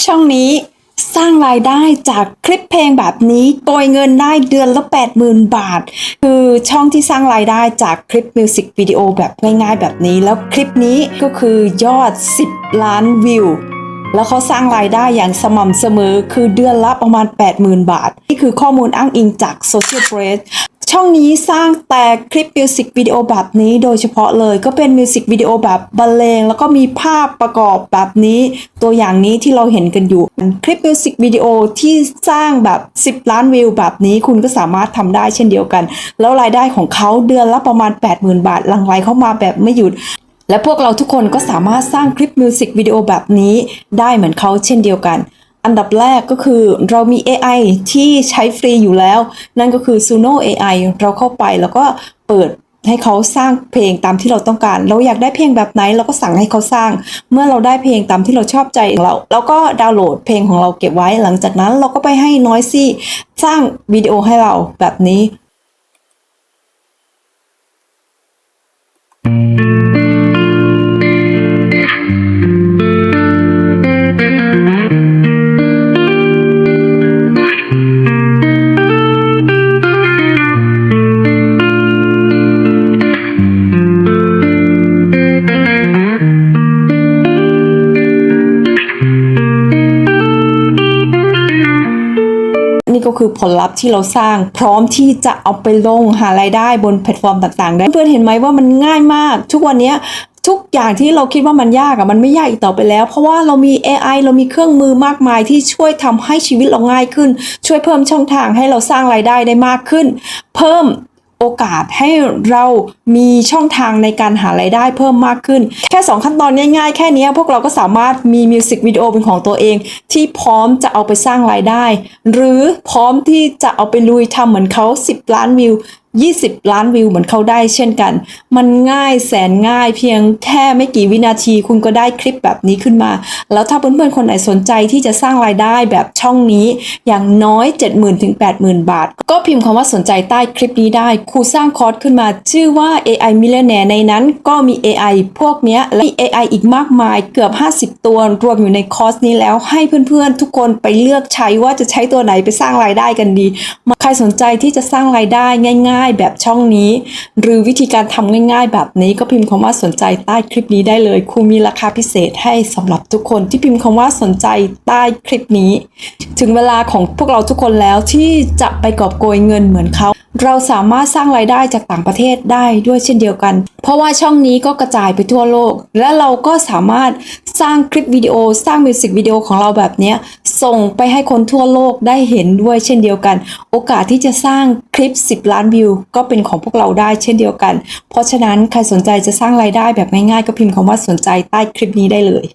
ช่องนี้สร้างรายได้จากคลิปเพลงแบบนี้โกยเงินได้เดือนละ 80,000 บาท คือช่องที่สร้างรายได้จากคลิปมิวสิกวิดีโอแบบง่ายๆแบบนี้ แล้วคลิปนี้ก็คือยอด 10 ล้านวิว แล้วเขาสร้างรายได้อย่างสม่ำเสมอคือเดือนละประมาณ 80,000 บาท นี่คือข้อมูลอ้างอิงจาก Social Press ช่องนี้สร้างแต่คลิปมิวสิกวิดีโอแบบนี้โดยเฉพาะเลยก็เป็นมิวสิกวิดีโอแบบบรรเลงแล้วก็มีภาพประกอบแบบนี้ ตัวอย่างนี้ที่เราเห็นกันอยู่ คลิปมิวสิกวิดีโอที่สร้างแบบ 10 ล้านวิวแบบนี้คุณก็สามารถทำได้เช่นเดียวกัน แล้วรายได้ของเขาเดือนละประมาณ 80,000 บาทหลั่งไหลเข้ามาแบบไม่หยุดและพวกเราทุกคนก็สามารถสร้างคลิปมิวสิกวิดีโอแบบนี้ได้เหมือนเขาเช่นเดียวกัน อันดับแรกก็คือเรามี AI ที่ใช้ฟรีอยู่แล้ว นั่นก็คือ Suno AI เราเข้าไปแล้วก็เปิดให้เขาสร้างเพลงตามที่เราต้องการ เราอยากได้เพลงแบบไหนเราก็สั่งให้เขาสร้าง เมื่อเราได้เพลงตามที่เราชอบใจของเราเราก็ดาวน์โหลดเพลงของเราเก็บไว้ หลังจากนั้นเราก็ไปให้นอยซี่สร้างวิดีโอให้เราแบบนี้ ก็คือผลลัพธ์ที่เราสร้าง พร้อมที่จะเอาไปลงหารายได้บนแพลตฟอร์มต่างๆได้เพื่อนเห็นไหมว่ามันง่ายมาก ทุกวันนี้ทุกอย่างที่เราคิดว่ามันยากอะมันไม่ยากอีกต่อไปแล้ว เพราะว่าเรามี AI เรามีเครื่องมือมากมายที่ช่วยทำให้ชีวิตเราง่ายขึ้น ช่วยเพิ่มช่องทางให้เราสร้างรายได้ได้มากขึ้น เพิ่ม โอกาสให้เรามีช่องทางในการหารายได้เพิ่มมากขึ้น แค่ 2 ขั้นตอนง่ายๆ แค่นี้พวกเราก็สามารถมีมิวสิกวิดีโอเป็นของตัวเอง ที่พร้อมจะเอาไปสร้างรายได้ หรือพร้อมที่จะเอาไปลุยทำเหมือนเขา 10 ล้านวิว 20 ล้านวิวเหมือนเขาได้เช่นกัน มันง่ายแสนง่ายเพียงแค่ไม่กี่วินาทีคุณก็ได้คลิปแบบนี้ขึ้นมา แล้วถ้าเพื่อนๆคนไหนสนใจที่จะสร้างรายได้แบบช่องนี้ อย่างน้อย 70,000ถึง80,000 บาท ก็พิมพ์คำว่าสนใจใต้คลิปนี้ได้ ครูสร้างคอร์สขึ้นมา ชื่อว่า AI Millionaire ในนั้นก็มี AI พวกเนี้ยและมี AI อีกมากมายเกือบ 50 ตัวรวมอยู่ในคอร์สนี้แล้วให้เพื่อนๆ ทุกคนไปเลือกใช้ว่าจะใช้ตัวไหนไปสร้างรายได้กันดีใครสนใจที่จะสร้างรายได้ง่าย ๆ แบบช่องนี้ หรือวิธีการทำง่าย ๆ แบบนี้ก็พิมพ์คำว่าสนใจใต้คลิปนี้ได้เลยครูมีราคาพิเศษให้สำหรับทุกคนที่พิมพ์คำว่าสนใจใต้คลิปนี้ ถึงเวลาของพวกเราทุกคนแล้วที่จะไปกอบโกยเงินเหมือนเขาเราสามารถสร้างรายได้จากต่างประเทศได้ด้วยเช่นเดียวกัน เพราะว่าช่องนี้ก็กระจายไปทั่วโลก และเราก็สามารถ สร้างคลิปวิดีโอสร้างมิวสิกวิดีโอของเราแบบนี้ส่งไปให้คนทั่วโลกได้เห็นด้วยเช่นเดียวกัน โอกาสที่จะสร้างคลิป 10 ล้านวิว ก็เป็นของพวกเราได้เช่นเดียวกัน เพราะฉะนั้นใครสนใจจะสร้างรายได้แบบง่ายๆ ก็พิมพ์คำว่าสนใจใต้คลิปนี้ได้เลย